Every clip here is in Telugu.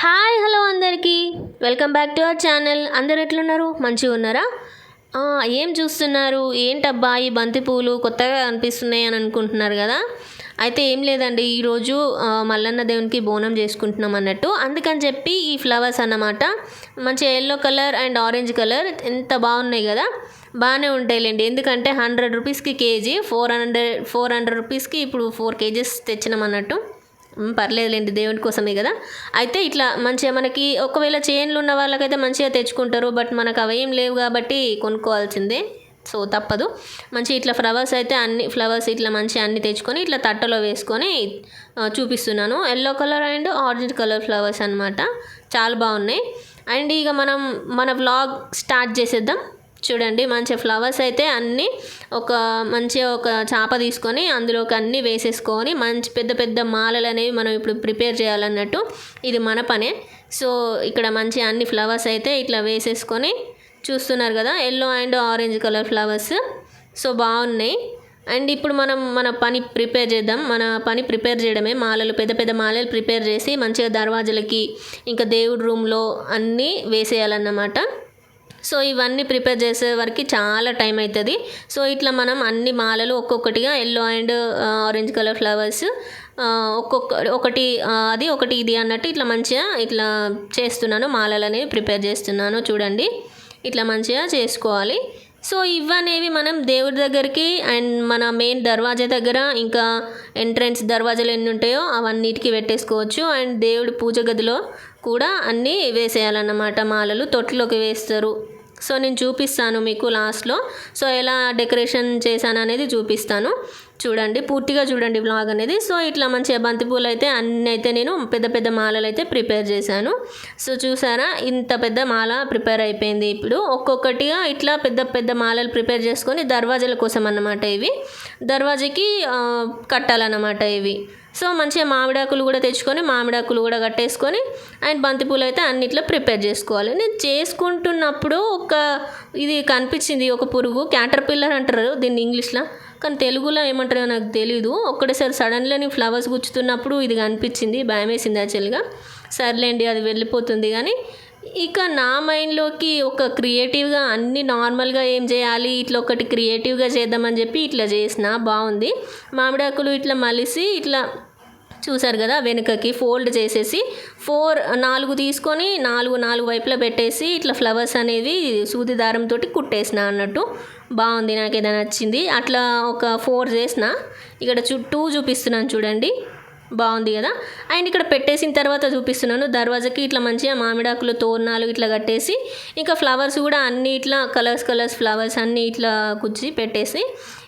హాయ్ హలో అందరికీ. Welcome back to our channel. అందరు ఎట్లున్నారు? మంచిగా ఉన్నారా? ఏం చూస్తున్నారు? ఏంటబ్బా ఈ బంతిపూలు కొత్తగా అనిపిస్తున్నాయి అని అనుకుంటున్నారు కదా? అయితే ఏం లేదండి ఈరోజు మల్లన్న దేవునికి బోనం చేసుకుంటున్నాం అన్నట్టు. అందుకని చెప్పి ఈ ఫ్లవర్స్ అన్నమాట. మంచి yellow colour and orange colour ఎంత బాగున్నాయి కదా? బాగానే ఉంటాయిలేండి. ఎందుకంటే హండ్రెడ్ రూపీస్కి KG four hundred four hundred రూపీస్కి ఇప్పుడు ఫోర్ కేజీస్ తెచ్చినాం అన్నట్టు. పర్లేదులేండి దేవుని కోసమే కదా. అయితే ఇట్లా మంచిగా మనకి ఒకవేళ చైన్లు ఉన్న వాళ్ళకైతే మంచిగా తెచ్చుకుంటారు బట్ మనకు అవి ఏం లేవు కాబట్టి కొనుక్కోవాల్సిందే. సో తప్పదు. మంచి ఇట్లా ఫ్లవర్స్ అయితే అన్ని ఫ్లవర్స్ ఇట్లా మంచిగా అన్ని తెచ్చుకొని ఇట్లా తట్టలో వేసుకొని చూపిస్తున్నాను. Yellow colour and orange colour flowers అనమాట చాలా బాగున్నాయి. అండ్ ఇక మనం మన వ్లాగ్ స్టార్ట్ చేసేద్దాం. చూడండి మంచి ఫ్లవర్స్ అయితే అన్నీ ఒక మంచిగా ఒక చాప తీసుకొని అందులోకి అన్నీ వేసేసుకొని మంచి పెద్ద పెద్ద మాలలు అనేవి మనం ఇప్పుడు ప్రిపేర్ చేయాలన్నట్టు ఇది మన పనే. సో ఇక్కడ మంచి అన్ని ఫ్లవర్స్ అయితే ఇట్లా వేసేసుకొని చూస్తున్నారు కదా yellow and orange colour flowers. So బాగున్నాయి. అండ్ ఇప్పుడు మనం మన పని ప్రిపేర్ చేద్దాం. మన పని ప్రిపేర్ చేయడమే మాలలు పెద్ద పెద్ద మాలలు ప్రిపేర్ చేసి మంచిగా దర్వాజలకి ఇంకా దేవుడి రూమ్లో అన్నీ వేసేయాలన్నమాట. సో ఇవన్నీ ప్రిపేర్ చేసే వరకు చాలా టైం అవుతుంది. సో ఇట్లా మనం అన్ని మాలలు ఒక్కొక్కటిగా yellow and orange colour flowers ఒక్కొక్క ఒకటి అది ఒకటి ఇది అన్నట్టు ఇట్లా మంచిగా ఇట్లా చేస్తున్నాను. మాలలనేవి ప్రిపేర్ చేస్తున్నాను. చూడండి. ఇట్లా మంచిగా చేసుకోవాలి. సో ఇవనేవి మనం దేవుడి దగ్గరికి అండ్ మన మెయిన్ దర్వాజా దగ్గర ఇంకా ఎంట్రన్స్ దర్వాజాలు ఎన్ని ఉంటాయో అవన్నిటికీ పెట్టేసుకోవచ్చు. అండ్ దేవుడి పూజ గదిలో కూడా అన్నీ వేసేయాలన్నమాట. మాలలు తొట్లోకి వేస్తారు. సో నేను చూపిస్తాను మీకు లాస్ట్లో. సో ఎలా డెకరేషన్ చేశాను అనేది చూపిస్తాను. చూడండి పూర్తిగా చూడండి బ్లాగ్ అనేది. సో ఇట్లా మంచిగా బంతిపూలు అయితే అన్నీ అయితే నేను పెద్ద పెద్ద మాలలు అయితే ప్రిపేర్ చేశాను. సో చూసారా ఇంత పెద్ద మాల ప్రిపేర్ అయిపోయింది ఇప్పుడు. ఒక్కొక్కటిగా ఇట్లా పెద్ద పెద్ద మాలలు ప్రిపేర్ చేసుకొని దర్వాజాల కోసం అన్నమాట ఇవి. దర్వాజకి కట్టాలన్నమాట ఇవి. సో మంచిగా మామిడాకులు కూడా తెచ్చుకొని మామిడాకులు కూడా కట్టేసుకొని అండ్ బంతిపూలు అయితే అన్నిట్లో ప్రిపేర్ చేసుకోవాలి. నేను చేసుకుంటున్నప్పుడు ఒక ఇది కనిపించింది ఒక పురుగు. క్యాటర్ పిల్లర్ అంటారు దీన్ని ఇంగ్లీష్లో. కానీ తెలుగులో ఏమంటారో నాకు తెలీదు. ఒక్కటేసారి సడన్గా నేను ఫ్లవర్స్ గుచ్చుతున్నప్పుడు ఇది కనిపించింది భయం వేసింది యాక్చువల్గా. సర్లేండి అది వెళ్ళిపోతుంది కానీ ఇక నా మైండ్లోకి ఒక క్రియేటివ్గా అన్ని నార్మల్గా ఏం చేయాలి ఇట్లా ఒకటి క్రియేటివ్గా చేద్దామని చెప్పి ఇట్లా చేసిన బాగుంది. మామిడాకులు ఇట్లా మలిసి ఇట్లా చూసారు కదా వెనుకకి ఫోల్డ్ చేసేసి ఫోర్ నాలుగు తీసుకొని నాలుగు నాలుగు వైపులా పెట్టేసి ఇట్లా ఫ్లవర్స్ అనేవి సూది దారంతో కుట్టేసిన అన్నట్టు. బాగుంది నాకు ఏదైనా నచ్చింది. అట్లా ఒక ఫోర్ చేసిన. ఇక్కడ చుట్టూ చూపిస్తున్నాను చూడండి. బాగుంది కదా. అండ్ ఇక్కడ పెట్టేసిన తర్వాత చూపిస్తున్నాను. దర్వాజకి ఇట్లా మంచిగా మామిడాకులు తోరణాలు ఇట్లా కట్టేసి ఇంకా ఫ్లవర్స్ కూడా అన్ని ఇట్లా కలర్స్ కలర్స్ ఫ్లవర్స్ అన్ని ఇట్లా కుచ్చి పెట్టేసి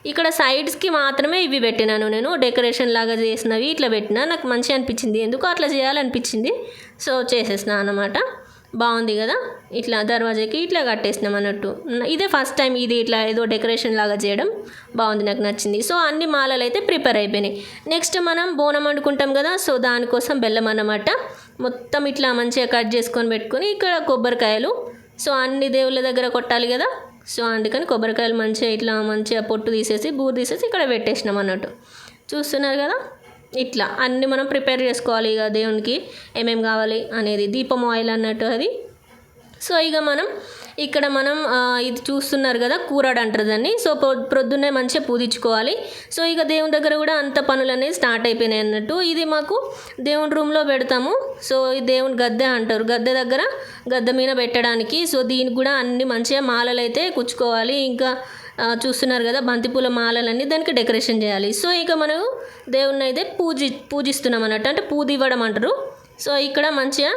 ఇక్కడ సైడ్స్కి మాత్రమే ఇవి పెట్టినాను నేను. డెకరేషన్ లాగా చేసినవి ఇట్లా పెట్టినా. నాకు మంచిగా అనిపించింది. ఎందుకు అట్లా చేయాలనిపించింది. సో చేసేసిన అన్నమాట. బాగుంది కదా? ఇట్లా దర్వాజాకి ఇట్లా కట్టేసినాం అన్నట్టు. ఇదే ఫస్ట్ టైం ఇది ఇట్లా ఏదో డెకరేషన్ లాగా చేయడం బాగుంది నాకు నచ్చింది. సో అన్ని మాలలు అయితే ప్రిపేర్ అయిపోయినాయి. నెక్స్ట్ మనం బోనం వండుకుంటాం కదా? సో దానికోసం బెల్లం అన్నమాట. మొత్తం ఇట్లా మంచిగా కట్ చేసుకొని పెట్టుకొని ఇక్కడ కొబ్బరికాయలు. సో అన్ని దేవుళ్ళ దగ్గర కొట్టాలి కదా? సో అందుకని కొబ్బరికాయలు మంచిగా ఇట్లా మంచిగా పొట్టు తీసేసి బూరు తీసేసి ఇక్కడ పెట్టేసినాం అన్నట్టు. చూస్తున్నారు కదా? ఇట్లా. అన్నీ మనం ప్రిపేర్ చేసుకోవాలి ఇక దేవునికి ఏమేమి కావాలి అనేది. దీపం ఆయిల్ అన్నట్టు అది. సో ఇక మనం ఇక్కడ మనం ఇది చూస్తున్నారు కదా కూరాడు అంటారు దాన్ని. సో ప్రొద్దున్నే మంచిగా పూజించుకోవాలి. సో ఇక దేవుని దగ్గర కూడా అంత పనులు అనేది స్టార్ట్ అయిపోయినాయి అన్నట్టు. ఇది మాకు దేవుని రూమ్లో పెడతాము. సో ఈ దేవుని గద్దె అంటారు. గద్దె దగ్గర గద్దె మీద పెట్టడానికి. సో దీనికి కూడా అన్ని మంచిగా మాలలు అయితే కుచ్చుకోవాలి. ఇంకా చూస్తున్నారు కదా బంతిపూల మాలలన్నీ దానికి డెకరేషన్ చేయాలి. సో ఇక మనం దేవుణ్ణి అయితే పూజి పూజిస్తున్నాం అన్నట్టు. అంటే పూది ఇవ్వడం అంటారు. సో ఇక్కడ మంచిగా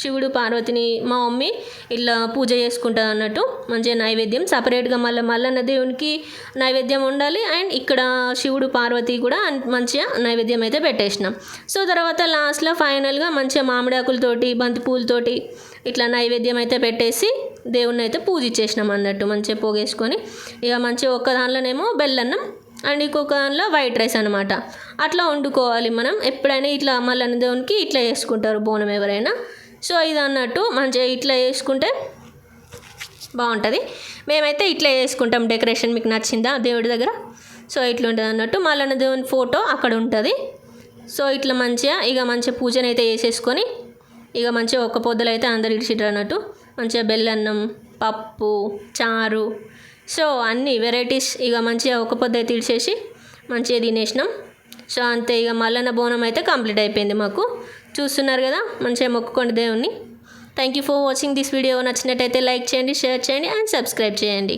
శివుడు పార్వతిని మా మమ్మీ ఇట్లా పూజ చేసుకుంటుంది అన్నట్టు మంచిగా నైవేద్యం. సపరేట్గా మళ్ళీ మల్లన్న దేవునికి నైవేద్యం ఉండాలి. అండ్ ఇక్కడ శివుడు పార్వతి కూడా మంచిగా నైవేద్యం అయితే పెట్టేసినాం. సో తర్వాత లాస్ట్లో ఫైనల్గా మంచిగా మామిడాకులతోటి బంతిపూలతోటి ఇట్లా నైవేద్యం అయితే పెట్టేసి దేవుణ్ణి అయితే పూజ ఇచ్చేసినాం అన్నట్టు మంచిగా పోగేసుకొని. ఇక మంచిగా ఒక్క దానిలోనేమో బెల్లన్నం అండ్ ఇంకొక దానిలో వైట్ రైస్ అనమాట అట్లా వండుకోవాలి మనం. ఎప్పుడైనా ఇట్లా మల్లన్న దేవునికి ఇట్లా చేసుకుంటారు బోనం ఎవరైనా. సో ఇది అన్నట్టు మంచిగా ఇట్లా చేసుకుంటే బాగుంటుంది. మేమైతే ఇట్లా చేసుకుంటాం. డెకరేషన్ మీకు నచ్చిందా? దేవుడి దగ్గర? సో ఇట్లా ఉంటుంది అన్నట్టు. మల్లన్న దేవుని ఫోటో అక్కడ ఉంటుంది. సో ఇట్లా మంచిగా ఇక మంచిగా పూజనైతే చేసేసుకొని ఇక మంచిగా ఒక్క పొద్దులు అయితే అందరు ఇడిచిట్రు అన్నట్టు. మంచిగా బెల్లన్నం పప్పు చారు. సో అన్ని వెరైటీస్ ఇక మంచిగా ఒక పొద్దు అయితే ఇడిచేసి మంచిగా తినేసినాం. సో అంతే ఇక మల్లన్న బోనం అయితే కంప్లీట్ అయిపోయింది మాకు. చూస్తున్నారు కదా మంచిగా మొక్కుకోండి దేవుణ్ణి. Thank you for watching this video నచ్చినట్టయితే లైక్ చేయండి షేర్ చేయండి అండ్ సబ్స్క్రైబ్ చేయండి.